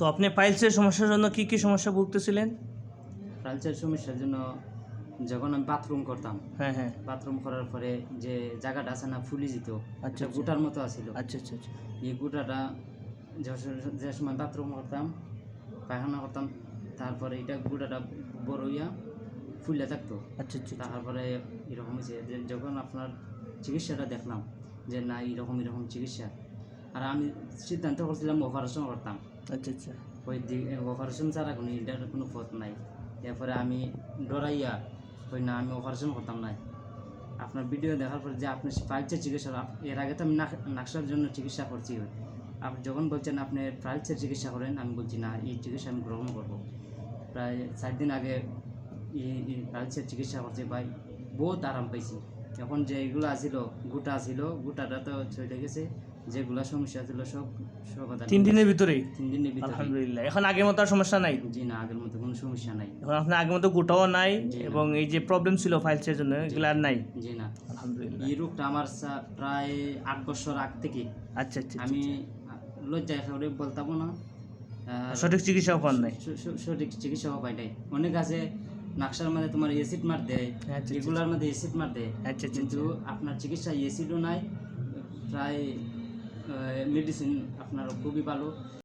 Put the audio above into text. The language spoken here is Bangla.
তো আপনি পাইলসের সমস্যার জন্য কি কি সমস্যা ভুগতেছিলেন? পাইলসের সমস্যার জন্য যখন আমি বাথরুম করতাম হ্যাঁ হ্যাঁ। বাথরুম করার পরে যে জায়গাটা আছে না ফুলে যেত আচ্ছা, আচ্ছা। গুটার মতো আছিল। আচ্ছা আচ্ছা আচ্ছা। এই গুটাটা যে সময় বাথরুম করতাম পায়খানা করতাম তারপরে এটা গুটাটা বড় হইয়া ফুলে থাকতো। আচ্ছা আচ্ছা আচ্ছা। তারপরে এরকম হয়েছে যে যখন আপনার চিকিৎসাটা দেখলাম যে না এরকম এরকম চিকিৎসা আর আমি সিদ্ধান্ত করছিলাম অপারেশন করতাম। আচ্ছা আচ্ছা। ওই অপারেশন ছাড়া কোনো এটার কোনো পথ নাই। এরপরে আমি ডরাইয়া ওই না আমি অপারেশন করতাম না। আপনার ভিডিও দেখার পর যে আপনি ফাইলসের চিকিৎসা এর আগে তো আমি নাক- নাকশার জন্য চিকিৎসা করছি। আপনি যখন বলছেন আপনি ফাইলসের চিকিৎসা করেন আমি বলছি না এই চিকিৎসা আমি গ্রহণ করব। প্রায় চার দিন আগে এই ফাইলসের চিকিৎসা করছি ভাই বহুত আরাম পাইছি। এখন যে এগুলো আছিল গোটা ছিল গোটাটা তো চলে গেছে। যেগুলা সমস্যা ছিল সব সব তিন দিনের ভিতরেই? তিন দিনের ভিতরে আলহামদুলিল্লাহ। এখন আগের মতো আর সমস্যা নাই? জি না আগের মতো কোনো সমস্যা নাই। এখন আপনার আগের মতো গোটাও নাই এবং এই যে প্রবলেম ছিল ফাইলসের জন্য এগুলো আর নাই? জি না। আলহামদুলিল্লাহ। এই রোগটা আমার প্রায় আট বছর আগ থেকে। আচ্ছা আচ্ছা আচ্ছা। আমি লজ্জায় করে বলতাম না। সঠিক চিকিৎসাও পান নাই? সঠিক চিকিৎসা পাই নাই। অনেক আছে নাকশার মধ্যে তোমার এসিড মার দেয় আচ্ছা, আচ্ছা, মধ্যে এসিড মার দেয়। আচ্ছা আচ্ছা কিন্তু আপনার চিকিৎসা এসিডও নাই প্রায় মেডিসিন আপনার খুবই ভালো।